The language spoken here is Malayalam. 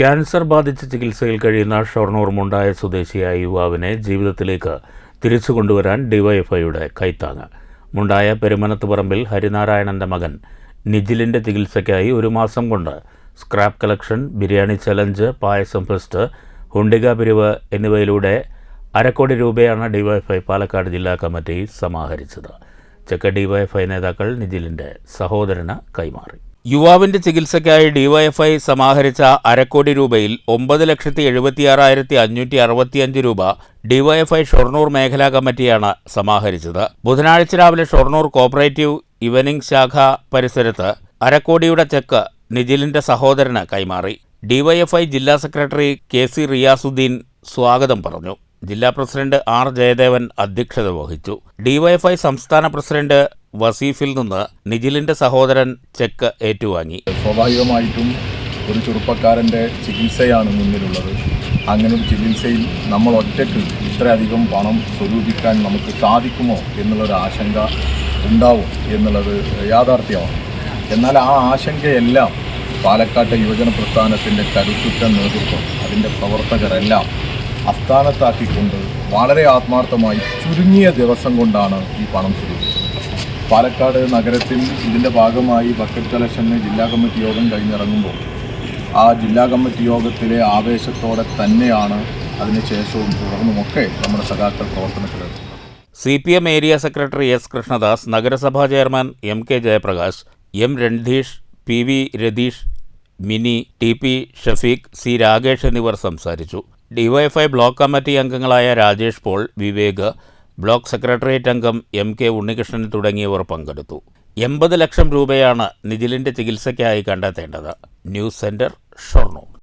ക്യാൻസർ ബാധിച്ച് ചികിത്സയിൽ കഴിയുന്ന ഷൊർണൂർ മുണ്ടായ സ്വദേശിയായ യുവാവിനെ ജീവിതത്തിലേക്ക് തിരിച്ചു കൊണ്ടുവരാൻ ഡിവൈഎഫ്ഐയുടെ കൈത്താങ്ങ്. മുണ്ടായ പെരുമനത്ത് പറമ്പിൽ ഹരിനാരായണന്റെ മകൻ നിജിലിന്റെ ചികിത്സയ്ക്കായി ഒരു മാസം കൊണ്ട് scrap collection biryani challenge payasam fest ഹുണ്ടിക പിരിവ് എന്നിവയിലൂടെ അരക്കോടി രൂപയാണ് ഡിവൈഎഫ്ഐ പാലക്കാട് ജില്ലാ കമ്മിറ്റി സമാഹരിച്ചത്. ചെക്ക ഡിവൈഎഫ്ഐ നേതാക്കൾ നിജിലിന്റെ സഹോദരന് കൈമാറി. യുവാവിന്റെ ചികിത്സയ്ക്കായി ഡിവൈഎഫ്ഐ സമാഹരിച്ച അരക്കോടി രൂപയിൽ ഒമ്പത് ലക്ഷത്തി എഴുപത്തിയാറായിരത്തി അഞ്ഞൂറ്റി അറുപത്തിയഞ്ച് രൂപ ഡിവൈഎഫ്ഐ ഷൊർണൂർ മേഖലാ കമ്മിറ്റിയാണ് സമാഹരിച്ചത്. ബുധനാഴ്ച രാവിലെ ഷൊർണൂർ കോപ്പറേറ്റീവ് ഇവനിംഗ് ശാഖ പരിസരത്ത് അരക്കോടിയുടെ ചെക്ക് നിജിലിന്റെ സഹോദരന് കൈമാറി. ഡിവൈഎഫ്ഐ ജില്ലാ സെക്രട്ടറി കെ സി റിയാസുദ്ദീൻ സ്വാഗതം പറഞ്ഞു. ജില്ലാ പ്രസിഡന്റ് ആർ ജയദേവൻ അധ്യക്ഷത വഹിച്ചു. ഡിവൈഎഫ്ഐ സംസ്ഥാന പ്രസിഡന്റ് വസീഫിൽ നിന്ന് നിജിലിന്റെ സഹോദരൻ ചെക്ക് ഏറ്റുവാങ്ങി. സ്വാഭാവികമായിട്ടും ഒരു ചെറുപ്പക്കാരന്റെ ചികിത്സയാണ് മുന്നിലുള്ളത്. അങ്ങനെ ഒരു ചികിത്സയിൽ നമ്മൾ ഒറ്റയ്ക്ക് ഇത്രയധികം പണം സ്വരൂപിക്കാൻ നമുക്ക് സാധിക്കുമോ എന്നുള്ളൊരു ആശങ്ക ഉണ്ടാവും എന്നുള്ളത് യാഥാർത്ഥ്യമാണ്. എന്നാൽ ആ ആശങ്കയെല്ലാം പാലക്കാട്ടെ യുവജന പ്രസ്ഥാനത്തിന്റെ കരുത്തുറ്റ നേതൃത്വം അതിന്റെ പ്രവർത്തകരെല്ലാം അസ്ഥാനത്താക്കിക്കൊണ്ട് വളരെ ആത്മാർത്ഥമായി ചുരുങ്ങിയ ദിവസം കൊണ്ടാണ് ഈ പണം സ്വരൂപിച്ചത്. പാലക്കാട് നഗരത്തിൽ ഇതിന്റെ ഭാഗമായി ബക്കറ്റ് കളക്ഷന് ജില്ലാ കമ്മിറ്റി യോഗം കഴിഞ്ഞിറങ്ങുമ്പോൾ ആ ജില്ലാ കമ്മിറ്റി യോഗത്തിലെ ആവേശത്തോടെ തന്നെയാണ് അതിനുശേഷവും തുടർന്നുമൊക്കെ നമ്മുടെ സഖാക്കൾ പ്രവർത്തനത്തിലെത്തുന്നത് C P M area secretary S Krishnadas നഗരസഭാ chairman M K Jayaprakash M Randheesh P V Ratheesh Mini T P Shafeeq C Rakesh എന്നിവർ സംസാരിച്ചു. ഡിവൈഎഫ്ഐ ബ്ലോക്ക് കമ്മിറ്റി അംഗങ്ങളായ Rajesh Paul Vivek block secretariat അംഗം എം കെ ഉണ്ണികൃഷ്ണൻ തുടങ്ങിയവർ പങ്കെടുത്തു. എൺപത് ലക്ഷം രൂപയാണ് നിതിലിന്റെ ചികിത്സയ്ക്കായി കണ്ടെത്തേണ്ടത്. News centre Shoranur.